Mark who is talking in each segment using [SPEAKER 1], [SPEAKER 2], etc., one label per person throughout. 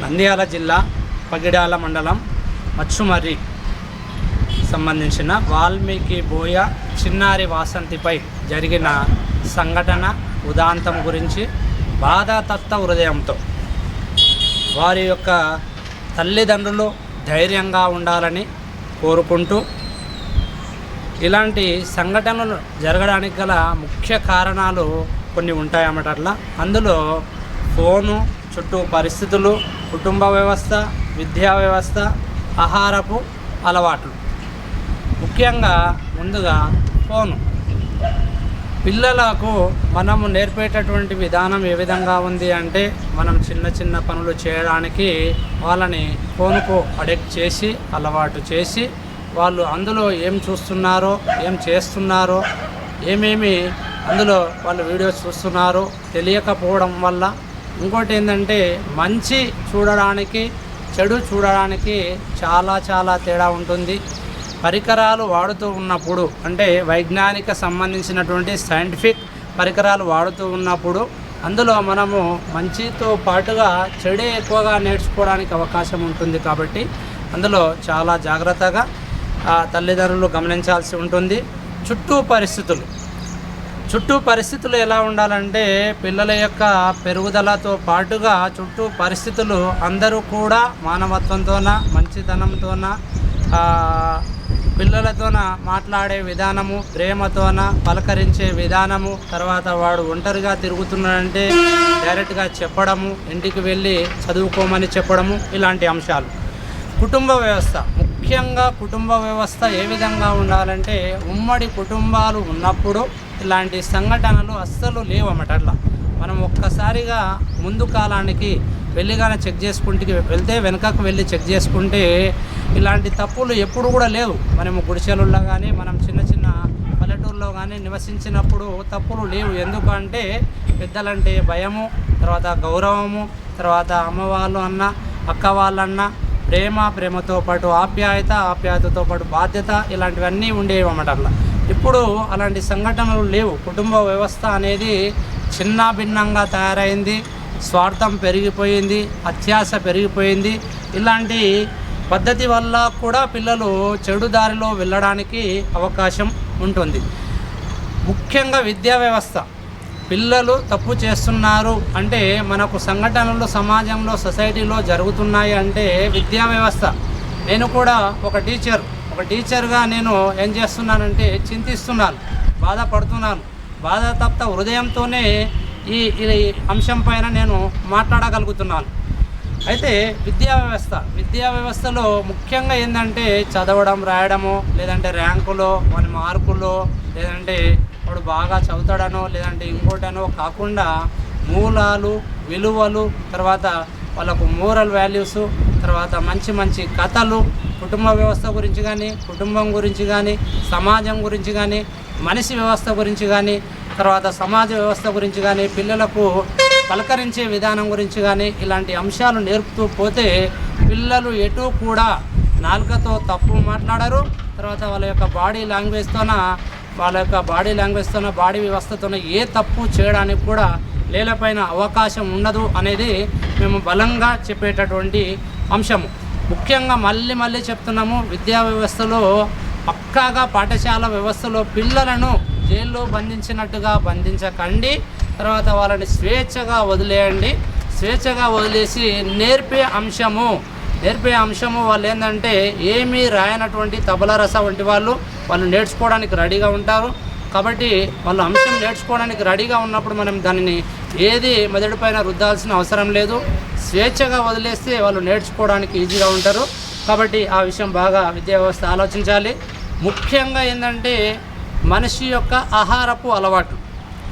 [SPEAKER 1] నంద్యాల జిల్లా పగిడాల మండలం మచ్చుమర్రి సంబంధించిన వాల్మీకి బోయ చిన్నారి వాసంతిపై జరిగిన సంఘటన ఉదాంతం గురించి బాధాతత్త హృదయంతో వారి యొక్క తల్లిదండ్రులు ధైర్యంగా ఉండాలని కోరుకుంటూ ఇలాంటి సంఘటనలు జరగడానికి గల ముఖ్య కారణాలు కొన్ని ఉంటాయన్నమాట అట్లా. అందులో ఫోను చుట్టూ పరిస్థితులు కుటుంబ వ్యవస్థ విద్యా వ్యవస్థ ఆహారపు అలవాట్లు. ముఖ్యంగా ముందుగా ఫోను. పిల్లలకు మనము నేర్పేటటువంటి విధానం ఏ విధంగా ఉంది అంటే మనం చిన్న చిన్న పనులు చేయడానికి వాళ్ళని ఫోన్కు అడిక్ట్ చేసి అలవాటు చేసి వాళ్ళు అందులో ఏం చూస్తున్నారో ఏం చేస్తున్నారో ఏమేమి అందులో వాళ్ళు వీడియోస్ చూస్తున్నారో తెలియకపోవడం వల్ల ఇంకోటి ఏంటంటే మంచి చూడడానికి చెడు చూడడానికి చాలా చాలా తేడా ఉంటుంది. పరికరాలు వాడుతూ ఉన్నప్పుడు అంటే వైజ్ఞానిక సంబంధించినటువంటి సైంటిఫిక్ పరికరాలు వాడుతూ ఉన్నప్పుడు అందులో మనము మంచితో పాటుగా చెడే ఎక్కువగా నేర్చుకోవడానికి అవకాశం ఉంటుంది కాబట్టి అందులో చాలా జాగ్రత్తగా తల్లిదండ్రులు గమనించాల్సి ఉంటుంది. చుట్టూ పరిస్థితులు. చుట్టూ పరిస్థితులు ఎలా ఉండాలంటే పిల్లల యొక్క పెరుగుదలతో పాటుగా చుట్టూ పరిస్థితులు అందరూ కూడా మానవత్వంతోన మంచితనంతోన పిల్లలతోన మాట్లాడే విధానము ప్రేమతోన పలకరించే విధానము తర్వాత వాడు ఒంటరిగా తిరుగుతున్నాడంటే డైరెక్ట్గా చెప్పడము ఇంటికి వెళ్ళి చదువుకోమని చెప్పడము ఇలాంటి అంశాలు. కుటుంబ వ్యవస్థ ముఖ్యంగా కుటుంబ వ్యవస్థ ఏ విధంగా ఉండాలంటే ఉమ్మడి కుటుంబాలు ఉన్నప్పుడు ఇలాంటి సంఘటనలు అస్సలు లేవన్నమాట అట్లా. మనం ఒక్కసారిగా ముందు కాలానికి వెళ్ళిగానే చెక్ చేసుకుంటే వెళ్తే వెనకకు వెళ్ళి చెక్ చేసుకుంటే ఇలాంటి తప్పులు ఎప్పుడు కూడా లేవు. మనము గుడిసెలలో కానీ మనం చిన్న చిన్న పల్లెటూరులో కానీ నివసించినప్పుడు తప్పులు లేవు. ఎందుకంటే పెద్దలంటే భయము తర్వాత గౌరవము తర్వాత అమ్మవాళ్ళు అన్న అక్క వాళ్ళన్న ప్రేమ ప్రేమతో పాటు ఆప్యాయత ఆప్యాయతతో పాటు బాధ్యత ఇలాంటివన్నీ ఉండేవి అన్నమాట అట్లా. ఇప్పుడు అలాంటి సంఘటనలు లేవు. కుటుంబ వ్యవస్థ అనేది చిన్న భిన్నంగా తయారైంది. స్వార్థం పెరిగిపోయింది. అత్యాశ పెరిగిపోయింది. ఇలాంటి పద్ధతి వల్ల కూడా పిల్లలు చెడు దారిలో వెళ్ళడానికి అవకాశం ఉంటుంది. ముఖ్యంగా విద్యా వ్యవస్థ. పిల్లలు తప్పు చేస్తున్నారు అంటే మనకు సంఘటనలు సమాజంలో సొసైటీలో జరుగుతున్నాయి అంటే విద్యా వ్యవస్థ. నేను కూడా ఒక టీచర్. ఒక టీచర్గా నేను ఏం చేస్తున్నానంటే చింతిస్తున్నాను బాధపడుతున్నాను. బాధ తప్త హృదయంతోనే ఈ ఈ అంశం పైన నేను మాట్లాడగలుగుతున్నాను. అయితే విద్యా వ్యవస్థ. విద్యా వ్యవస్థలో ముఖ్యంగా ఏంటంటే చదవడం రాయడము లేదంటే ర్యాంకులో వాని మార్కులో లేదంటే వాడు బాగా చదువుతాడనో లేదంటే ఇంకోటనో కాకుండా మూలాలు విలువలు తర్వాత వాళ్ళకు మోరల్ వాల్యూస్ తర్వాత మంచి మంచి కథలు కుటుంబ వ్యవస్థ గురించి కానీ కుటుంబం గురించి కానీ సమాజం గురించి కానీ మనిషి వ్యవస్థ గురించి కానీ తర్వాత సమాజ వ్యవస్థ గురించి కానీ పిల్లలకు పలకరించే విధానం గురించి కానీ ఇలాంటి అంశాలు నేర్పుతూ పోతే పిల్లలు ఎటు కూడా నాలుకతో తప్పు మాట్లాడరు. తర్వాత వాళ్ళ యొక్క బాడీ లాంగ్వేజ్తోన వాళ్ళ యొక్క బాడీ లాంగ్వేజ్తోన బాడీ వ్యవస్థతోన ఏ తప్పు చేయడానికి కూడా లేలపైన అవకాశం ఉండదు అనేది మేము బలంగా చెప్పేటటువంటి అంశము. ముఖ్యంగా మళ్ళీ మళ్ళీ చెప్తున్నాము విద్యా వ్యవస్థలో పక్కాగా పాఠశాల వ్యవస్థలో పిల్లలను జైల్లో బంధించినట్టుగా బంధించకండి. తర్వాత వాళ్ళని స్వేచ్ఛగా వదిలేయండి. స్వేచ్ఛగా వదిలేసి నేర్పే అంశము. నేర్పే అంశము వాళ్ళు ఏంటంటే ఏమీ రాయనటువంటి తబలా రస వంటి వాళ్ళు వాళ్ళు నేర్చుకోవడానికి రెడీగా ఉంటారు. కాబట్టి వాళ్ళు అంశం నేర్చుకోవడానికి రెడీగా ఉన్నప్పుడు మనం దానిని ఏది మెదడుపైన రుద్దాల్సిన అవసరం లేదు. స్వేచ్ఛగా వదిలేస్తే వాళ్ళు నేర్చుకోవడానికి ఈజీగా ఉంటారు. కాబట్టి ఆ విషయం బాగా విద్యా వ్యవస్థ ఆలోచించాలి. ముఖ్యంగా ఏంటంటే మనిషి యొక్క ఆహారపు అలవాట్లు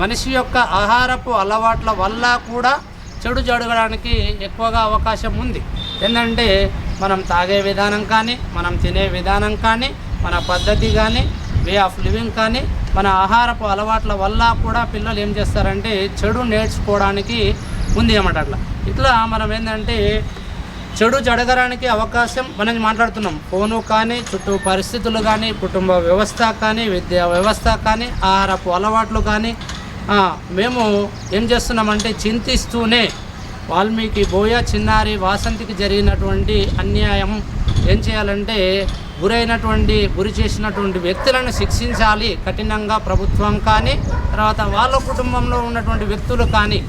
[SPEAKER 1] మనిషి యొక్క ఆహారపు అలవాట్ల వల్ల కూడా చెడు జరగడానికి ఎక్కువగా అవకాశం ఉంది. ఏంటంటే మనం తాగే విధానం కానీ మనం తినే విధానం కానీ మన పద్ధతి కానీ వే ఆఫ్ లివింగ్ కానీ మన ఆహారపు అలవాట్ల వల్ల కూడా పిల్లలు ఏం చేస్తారంటే చెడు నేర్చుకోవడానికి ఉంది అన్నమాట అట్లా. ఇట్లా మనం ఏంటంటే చెడు జరగడానికి అవకాశం మనం మాట్లాడుతున్నాం. ఫోను కానీ చుట్టూ పరిస్థితులు కానీ కుటుంబ వ్యవస్థ కానీ విద్యా వ్యవస్థ కానీ ఆహారపు అలవాట్లు కానీ మేము ఏం చేస్తున్నామంటే చింతిస్తూనే వాల్మీకి బోయ చిన్నారి వాసంతికి జరిగినటువంటి అన్యాయం ఏం చేయాలంటే గురైనటువంటి గురి చేసినటువంటి వ్యక్తులను శిక్షించాలి కఠినంగా ప్రభుత్వం కానీ తర్వాత వాళ్ళ కుటుంబంలో ఉన్నటువంటి వ్యక్తులు కానీ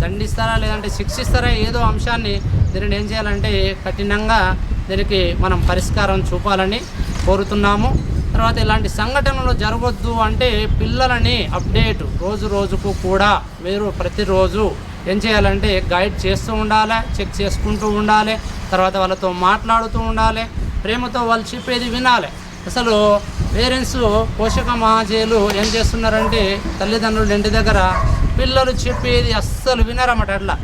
[SPEAKER 1] దండిస్తారా లేదంటే శిక్షిస్తారా ఏదో అంశాన్ని దీనిని ఏం చేయాలంటే కఠినంగా దీనికి మనం పరిష్కారం చూపాలని కోరుతున్నాము. తర్వాత ఇలాంటి సంఘటనలు జరగొద్దు అంటే పిల్లలని అప్డేట్ రోజు రోజుకు కూడా మీరు ప్రతిరోజు ఏం చేయాలంటే గైడ్ చేస్తూ ఉండాలి చెక్ చేసుకుంటూ ఉండాలి తర్వాత వాళ్ళతో మాట్లాడుతూ ఉండాలి ప్రేమతో వాళ్ళు చెప్పేది వినాలి. అసలు పేరెంట్స్ పోషక మహాజీలు ఏం చేస్తున్నారంటే తల్లిదండ్రులు ఇంటి దగ్గర పిల్లలు చెప్పేది అస్సలు వినరన్నమాట అట్లా.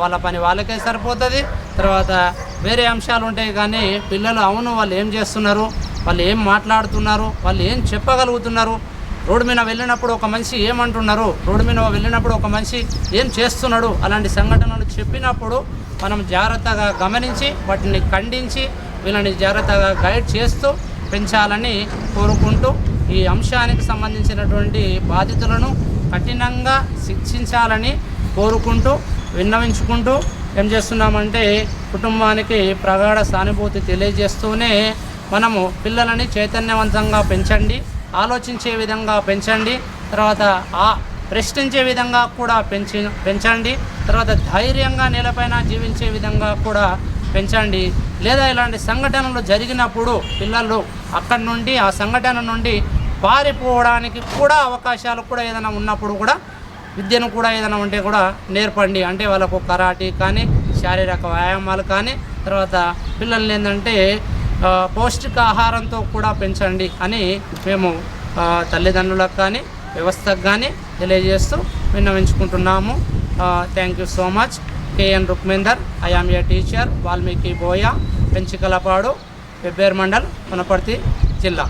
[SPEAKER 1] వాళ్ళ పని వాళ్ళకే సరిపోతుంది. తర్వాత వేరే అంశాలు ఉంటాయి కానీ పిల్లలు అవును వాళ్ళు ఏం చేస్తున్నారు వాళ్ళు ఏం మాట్లాడుతున్నారు వాళ్ళు ఏం చెప్పగలుగుతున్నారు. రోడ్డు మీద వెళ్ళినప్పుడు ఒక మనిషి ఏమంటున్నారు రోడ్డు మీద వెళ్ళినప్పుడు ఒక మనిషి ఏం చేస్తున్నాడు అలాంటి సంఘటనలు చెప్పినప్పుడు మనం జాగ్రత్తగా గమనించి వాటిని ఖండించి వీళ్ళని జాగ్రత్తగా గైడ్ చేస్తూ పెంచాలని కోరుకుంటూ ఈ అంశానికి సంబంధించినటువంటి బాధితులను కఠినంగా శిక్షించాలని కోరుకుంటూ విన్నవించుకుంటూ ఏం చేస్తున్నామంటే కుటుంబానికి ప్రగాఢ సానుభూతి తెలియజేస్తూనే మనము పిల్లలని చైతన్యవంతంగా పెంచండి ఆలోచించే విధంగా పెంచండి తర్వాత ఆ ప్రశ్నించే విధంగా కూడా పెంచి పెంచండి తర్వాత ధైర్యంగా నేలపైన జీవించే విధంగా కూడా పెంచండి. లేదా ఇలాంటి సంఘటనలు జరిగినప్పుడు పిల్లలు అక్కడి నుండి ఆ సంఘటన నుండి పారిపోవడానికి కూడా అవకాశాలు కూడా ఏదైనా ఉన్నప్పుడు కూడా విద్యను కూడా ఏదైనా ఉంటే కూడా నేర్పండి. అంటే వాళ్ళకు కరాటీ కానీ శారీరక వ్యాయామాలు కానీ తర్వాత పిల్లల్ని ఏంటంటే పౌష్టికాహారంతో కూడా పెంచండి అని మేము తల్లిదండ్రులకు కానీ వ్యవస్థకు కానీ తెలియజేస్తూ విన్నవించుకుంటున్నాము. Thank you so much K N Rukmender I am a teacher Valmiki Boya Penchikalapadu Pebbair mandal Wanaparthy జిల్లా.